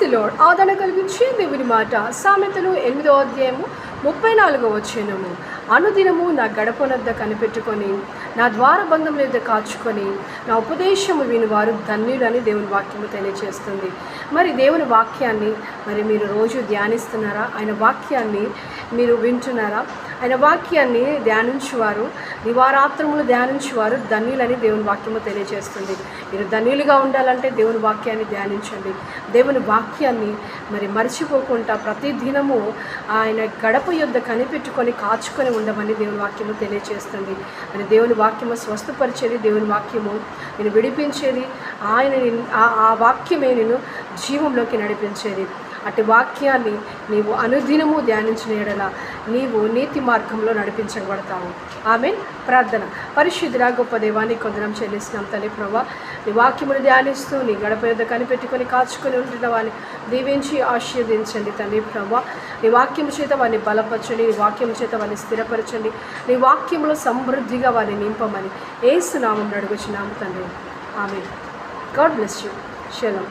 The load ఆదరణ కలిగించి దేవుని మాట సామెతలు ఎనిమిదో అధ్యాయము ముప్పై నాలుగో వచ్చేనము అనుదినము నా గడపనద్ద కనిపెట్టుకొని నా ద్వారబంధం మీద కాచుకొని నా ఉపదేశము వినివారు ధన్యులని దేవుని వాక్యము తెలియజేస్తుంది మరి దేవుని వాక్యాన్ని మరి మీరు రోజు ధ్యానిస్తున్నారా? ఆయన వాక్యాన్ని మీరు వింటున్నారా? ఆయన వాక్యాన్ని ధ్యానించేవారు దివారాత్రములు ధ్యానించేవారు ధన్యులని దేవుని వాక్యము తెలియజేస్తుంది మీరు ధన్యులుగా ఉండాలంటే దేవుని వాక్యాన్ని ధ్యానించండి. దేవుని వాక్యాన్ని మరి మర్చిపోకుండా ప్రతి దినము ఆయన గడప యుద్ధ కనిపెట్టుకొని కాచుకొని ఉండమని దేవుని వాక్యము తెలియజేస్తుంది అని దేవుని వాక్యము స్వస్థపరిచేది దేవుని వాక్యము. నేను విడిపించేది ఆయన ఆ- ఆ వాక్యమే నేను జీవంలోకి నడిపించేది. అటు వాక్యాన్ని నీవు అనుదినము ధ్యానించిన ఎడల నీవు నీతి మార్గంలో నడిపించబడతావు. ఆమె ప్రార్థన. పరిశుద్ధురా గొప్ప దేవాన్ని కొందరం చెల్లిస్తున్నాం తల్లి ప్రభా నీ వాక్యమును ధ్యానిస్తూ నీ గడప యొద్ద కనిపెట్టుకొని కాచుకొని ఉంటున్న వారిని దీవించి ఆశీర్వదించండి తండ్రి ప్రభా నీ వాక్యం చేత వారిని బలపరచండి నీ వాక్యం చేత వారిని స్థిరపరచండి నీ వాక్యంలో సమృద్ధిగా వారిని నింపమని ఏసునామం అడుగుచున్నాము తండ్రి. ఆమె గాడ్ బ్లెస్ యూ. శలం